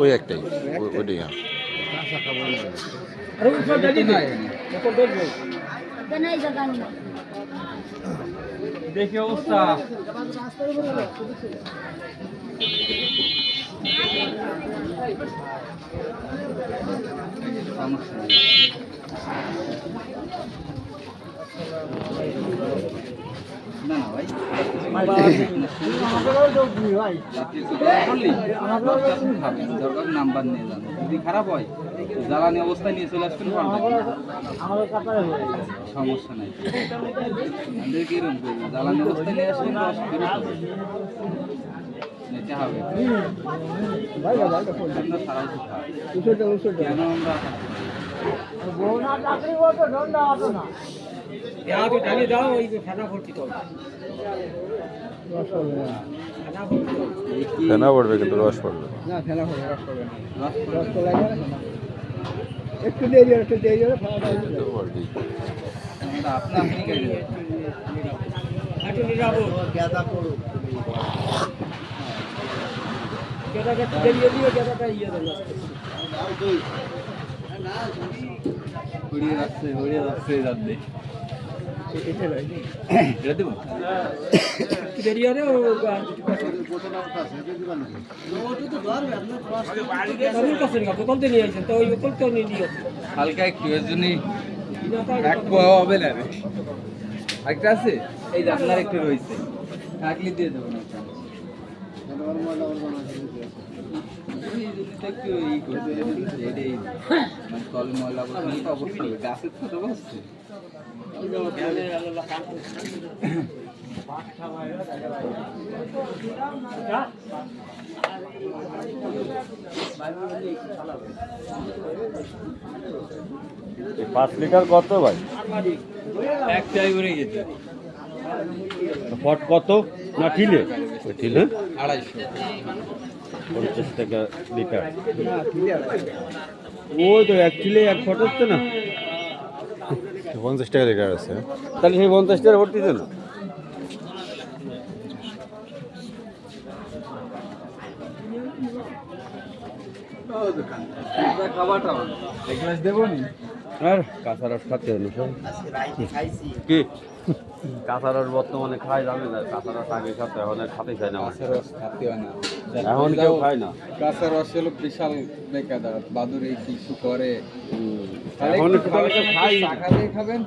ওই একটাই ওইটাই হ্যাঁ। দেখি অবস্থা। নাম্বার নিয়ে যদি খারাপ হয় জ্বালানি অবস্থায় নিয়ে চলে আসবেন সমস্যা নাই আমাদের কীরকম জ্বালানি অবস্থায় নিয়ে আসবেন রস হবে। হয়। ফেনা পড়বে কিন্তু রস পড়বে। রস একটু দেরি একটু দেরি হলে খাওয়া দাওয়া পড়বেই। আমরা আপনা আপনি কেটে এটা দেবো? হালকা একটু এর জন্যই এক পোয়া হবে না একটা আছে? এই আপনার একটু রয়েছে। থাকলে দিয়ে দেবো না। পাঁচ লিটার কত ভাই? এক চাই করে গেছে। ফট কত? না ঠিলে ওই ঠিলে আড়াইশো পঞ্চাশ টাকা লিটার। ওই তো এক ঠিলে এক ফট হচ্ছে না? পঞ্চাশ টাকা লিটার আছে। তাহলে সেই পঞ্চাশ টাকা ভর্তি দেন খাবারটা এক গ্লাস দেবো নি? আর? কাঁচা রস খাতে হলো সব কি? কাঁচা রস বর্তমানে খাই জানে না কাঁচা রস আগে খাতে এখন আর খাতে চায় না কাঁচা রস খাতে হয় না। এখন কেউ খায় না। কাঁচা রস হলো বিশাল বেকাদার বাদুর এই কিছু করে। এখন খাই। না। টাকা খাবেন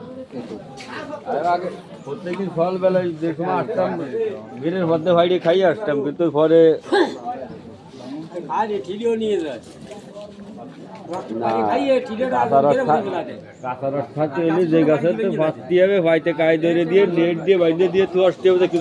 আগে প্রত্যেকদিন সকালবেলায় যে সময় আসতাম গিরের মধ্যে ভাইরে খাই আসতাম কিন্তু পরে না, কাঁচা রস খা- কাঁচা রস এলে যে গাছের তো বাঁচতে হবে বাড়িতে কায় ধরে দিয়ে, নেট দিয়ে বাইরে দিয়ে তো আসতে হবে কিছু